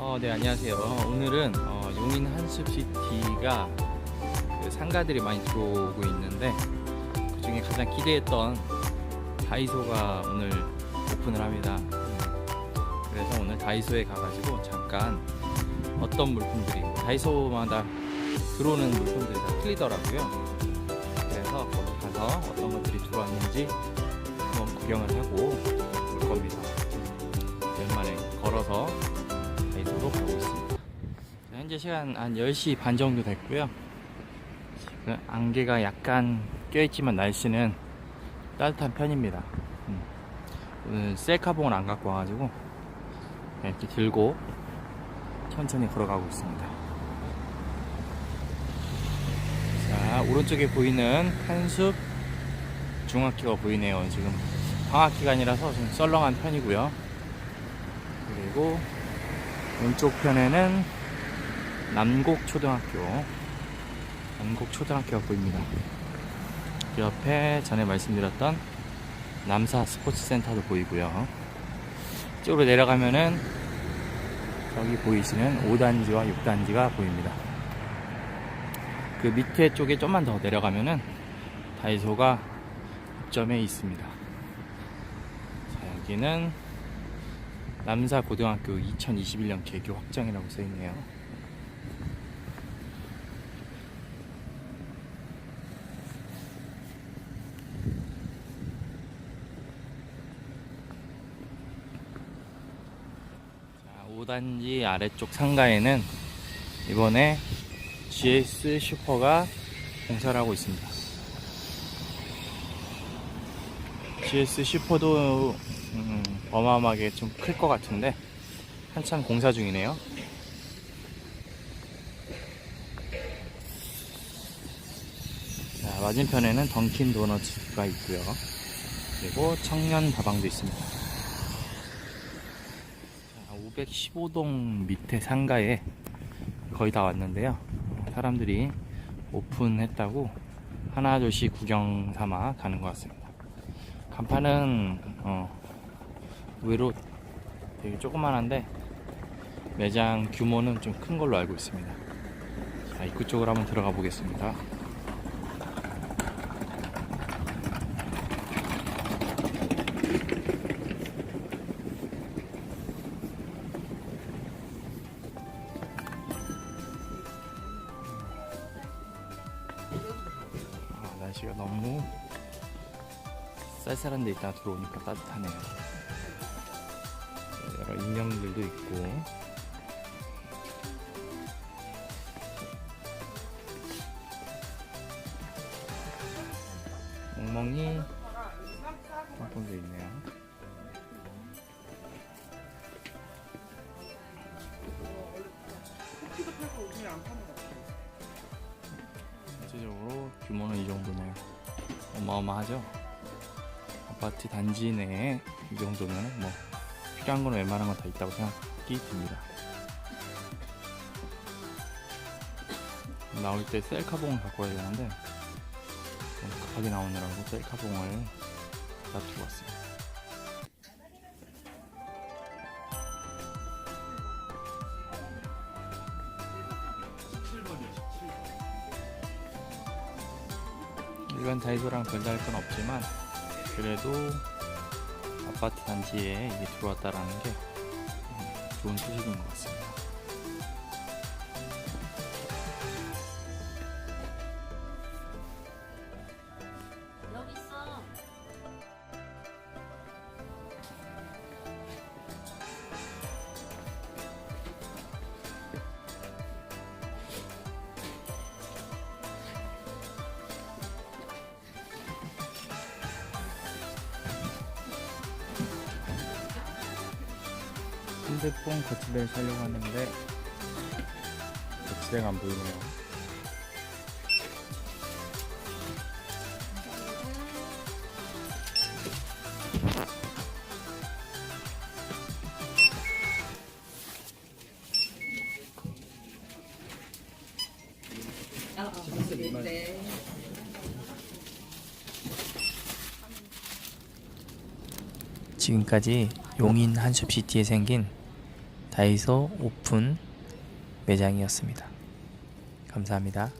어, 네, 안녕하세요. 오늘은 어, 용인 한숲시티가 그 상가들이 많이 들어오고 있는데 그 중에 가장 기대했던 다이소가 오늘 오픈을 합니다. 음, 그래서 오늘 다이소에 가가지고 잠깐 어떤 물품들이 뭐 다이소마다 들어오는 물품들이 다 틀리더라고요. 그래서 거기 가서 어떤 것들이 들어왔는지 한번 구경을 하고 올 겁니다. 오랜만에 걸어서 현재 시간 한 10시 반 정도 됐고요. 지금 안개가 약간 껴있지만 날씨는 따뜻한 편입니다. 음. 오늘 셀카봉을 안 갖고 와가지고 이렇게 들고 천천히 걸어가고 있습니다. 자, 오른쪽에 보이는 한숲 중학교가 보이네요. 지금 방학 기간이라서 좀 썰렁한 편이고요. 그리고 왼쪽 편에는 남곡초등학교 남곡초등학교가 보입니다. 그 옆에 전에 말씀드렸던 남사 스포츠센터도 보이고요. 이쪽으로 내려가면은 저기 보이시는 5단지와 6단지가 보입니다. 그 밑에 쪽에 좀만 더 내려가면은 다이소가 입점에 있습니다. 자, 여기는 남사 고등학교 2021년 개교 확장이라고 써 있네요. 자, 5단지 아래쪽 상가에는 이번에 GS 슈퍼가 공사를 하고 있습니다. GS 슈퍼도 음, 어마어마하게 좀 클 것 같은데 한참 공사 중이네요. 자, 맞은편에는 던킨 도너츠가 있고요. 그리고 청년 다방도 있습니다. 자, 515동 밑에 상가에 거의 다 왔는데요. 사람들이 오픈했다고 하나둘씩 구경 삼아 가는 것 같습니다. 간판은 어, 의외로 되게 조그만한데 매장 규모는 좀 큰 걸로 알고 있습니다. 자, 입구 쪽으로 한번 들어가 보겠습니다. 날씨가 너무 쌀쌀한 데 있다가 들어오니까 따뜻하네요. 여러 인형들도 있고. 멍멍이 pompon도 있네요. 규모는 이 정도네요. 어마어마하죠? 아파트 단지 내에 이 정도면 뭐 필요한 건 웬만한 건 다 있다고 생각이 듭니다. 나올 때 셀카봉을 갖고 와야 되는데 좀 급하게 나오느라고 셀카봉을 놔두고 왔습니다. 일반 다이소랑 별다를 건 없지만 그래도 아파트 단지에 이게 들어왔다라는 게 음, 좋은 소식인 것 같습니다. 핸드폰 거치대를 사려고 하는데 거치대가 안 보이네요. 네. 지금까지 용인 한숲시티에 생긴 다이소 오픈 매장이었습니다. 감사합니다.